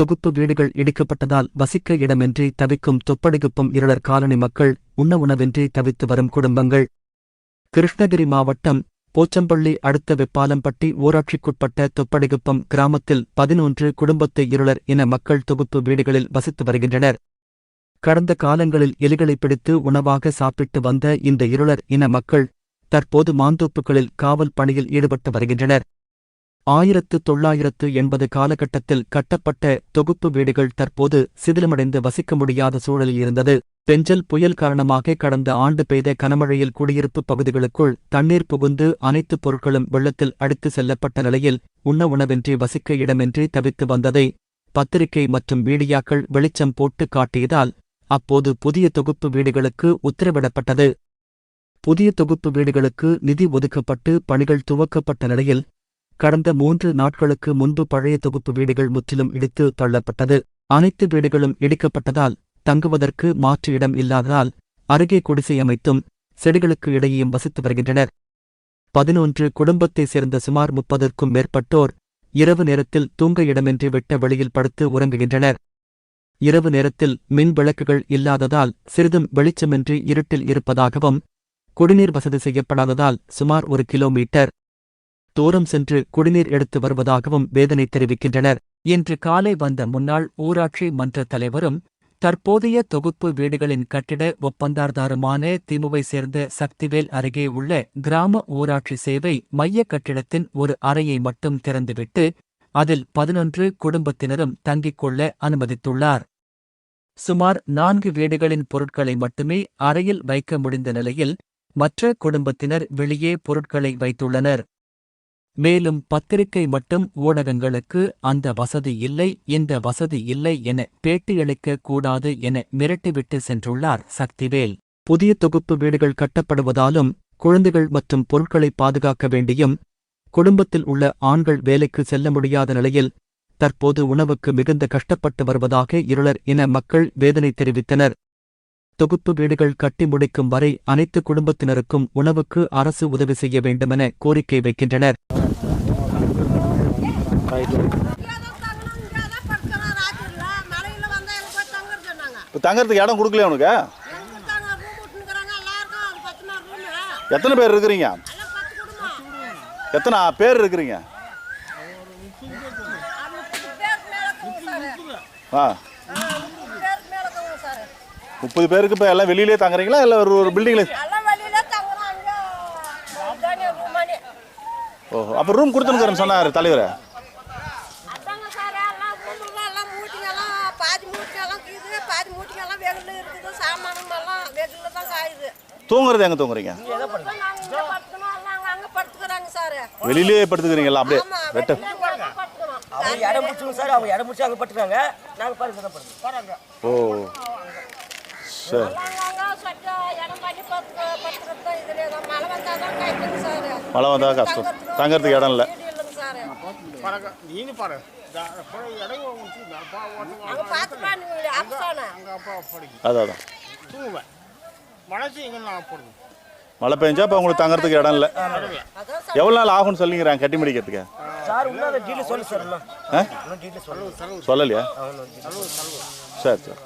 தொகுப்பு வீடுகள் இடிக்கப்பட்டதால் வசிக்க இடமின்றி தவிக்கும் தொப்படிகுப்பம் இருளர் காலனி மக்கள் உண்ண உணவின்றி தவித்து வரும் குடும்பங்கள். கிருஷ்ணகிரி மாவட்டம் போச்சம்பள்ளி அடுத்த வெப்பாலம்பட்டி ஊராட்சிக்குட்பட்ட தொப்படிகுப்பம் கிராமத்தில் பதினொன்று குடும்பத்து இருளர் இன மக்கள் தொகுப்பு வீடுகளில் வசித்து வருகின்றனர். கடந்த காலங்களில் எலிகளை பிடித்து உணவாக சாப்பிட்டு வந்த இந்த இருளர் இன மக்கள் தற்போது மாந்தோப்புகளில் காவல் பணியில் ஈடுபட்டு வருகின்றனர். ஆயிரத்து தொள்ளாயிரத்து எண்பது காலகட்டத்தில் கட்டப்பட்ட தொகுப்பு வீடுகள் தற்போது சிதிலமடைந்து வசிக்க முடியாத சூழலில் இருந்தது. பெஞ்சல் புயல் காரணமாக கடந்த ஆண்டு பெய்த கனமழையில் குடியிருப்பு பகுதிகளுக்குள் தண்ணீர் புகுந்து அனைத்து பொருட்களும் வெள்ளத்தில் அடித்து செல்லப்பட்ட நிலையில் உண்ண உணவின்றி வசிக்க இடமின்றி தவித்து வந்ததை பத்திரிகை மற்றும் மீடியாக்கள் வெளிச்சம் போட்டு காட்டியதால் அப்போது புதிய தொகுப்பு வீடுகளுக்கு உத்தரவிடப்பட்டது. புதிய தொகுப்பு வீடுகளுக்கு நிதி ஒதுக்கப்பட்டு பணிகள் துவக்கப்பட்ட நிலையில் கடந்த மூன்று நாட்களுக்கு முன்பு பழைய தொகுப்பு வீடுகள் முற்றிலும் இடித்து தள்ளப்பட்டது. அனைத்து வீடுகளும் இடிக்கப்பட்டதால் தங்குவதற்கு மாற்று இடம் இல்லாததால் அருகே குடிசை அமைத்தும் செடிகளுக்கு இடையேயும் வசித்து வருகின்றனர். பதினொன்று குடும்பத்தைச் சேர்ந்த சுமார் முப்பதற்கும் மேற்பட்டோர் இரவு நேரத்தில் தூங்க இடமின்றி விட்ட வெளியில் படுத்து உறங்குகின்றனர். இரவு நேரத்தில் மின் விளக்குகள் இல்லாததால் சிறிதும் வெளிச்சமின்றி இருட்டில் இருப்பதாகவும் குடிநீர் வசதி செய்யப்படாததால் சுமார் ஒரு கிலோமீட்டர். தூரம் சென்று குடிநீர் எடுத்து வருவதாகவும் வேதனை தெரிவிக்கின்றனர். இன்று காலை வந்த முன்னாள் ஊராட்சி மன்ற தலைவரும் தற்போதைய தொகுப்பு வீடுகளின் கட்டிட ஒப்பந்தார்தாருமான திமுவை சேர்ந்த சக்திவேல் அருகே உள்ள கிராம ஊராட்சி சேவை மைய கட்டிடத்தின் ஒரு அறையை மட்டும் திறந்துவிட்டு அதில் பதினொன்று குடும்பத்தினரும் தங்கிக் கொள்ள அனுமதித்துள்ளார். சுமார் நான்கு வீடுகளின் பொருட்களை மட்டுமே அறையில் வைக்க முடிந்த நிலையில் மற்ற குடும்பத்தினர் வெளியே பொருட்களை வைத்துள்ளனர். மேலும் பத்திரிகை மட்டும் ஊடகங்களுக்கு அந்த வசதி இல்லை இந்த வசதி இல்லை என பேட்டியளிக்க கூடாது என மிரட்டிவிட்டு சென்றுள்ளார் சக்திவேல். புதிய தொகுப்பு வீடுகள் கட்டப்படுவதாலும் குழந்தைகள் மற்றும் பொருட்களை பாதுகாக்க வேண்டியும் குடும்பத்தில் உள்ள ஆண்கள் வேலைக்கு செல்ல முடியாத நிலையில் தற்போது உணவுக்கு மிகுந்த கஷ்டப்பட்டு வருவதாக இருளர் இன மக்கள் வேதனை தெரிவித்தனர். தொகுப்பு வீடுகள் கட்டி முடிக்கும் வரை அனைத்து குடும்பத்தினருக்கும் உணவுக்கு அரசு உதவி செய்ய வேண்டுமென கோரிக்கை வைக்கின்றனர். இப்போ தங்கறதுக்கு இடம் கொடுக்கலையா உனக்கு? எத்தனை பேர் இருக்கிறீங்க? எத்தனை பேர் இருக்கிறீங்க? ஆ. முப்பது பேருக்கு இப்போ எல்லாம் வெளியிலே தங்குறீங்களா? இல்லை ஒரு ஒரு பில்டிங்கில் ஓஹோ அப்போ ரூம் கொடுத்துனுக்குறேன்னு சொன்னார் தலைவர் அதாங்க சார் எல்லாம் ரூமுலாம் எல்லாம் மூட்டிங்கெல்லாம் பாதி மூட்டிங்கெல்லாம் கீது பாதி மூட்டிங்கெல்லாம் வெகுல இருக்குது சாமானம் எல்லாம் வெகுல தான் காயுது தூங்குறது எங்கே தூங்குறீங்க? நாங்கள் இங்கே படுத்துக்கணும் எல்லாம் அங்கே அங்கே படுத்துக்கிறாங்க சார். வெளியிலே படுத்துக்கிறீங்களா? அப்படியே வெட்ட அவங்க இடம் முடிச்சுங்க சார் அவங்க இடம் முடிச்சு அங்கே நாங்கள் பாருங்க தான் பாருங்க ஓ. சரி. மழை வந்தால் கஷ்டம். தங்கறதுக்கு இடம் இல்ல. வீடு இல்லைங்க அதான் மழை பெஞ்சா இப்போ உங்களுக்கு தங்கறதுக்கு இடம் இல்லை. எவ்வளோ நாள் ஆகும்னு சொல்லிங்கிறாங்க கட்டி முடிக்கிறதுக்கு? சொல்லலையா? சரி சரி.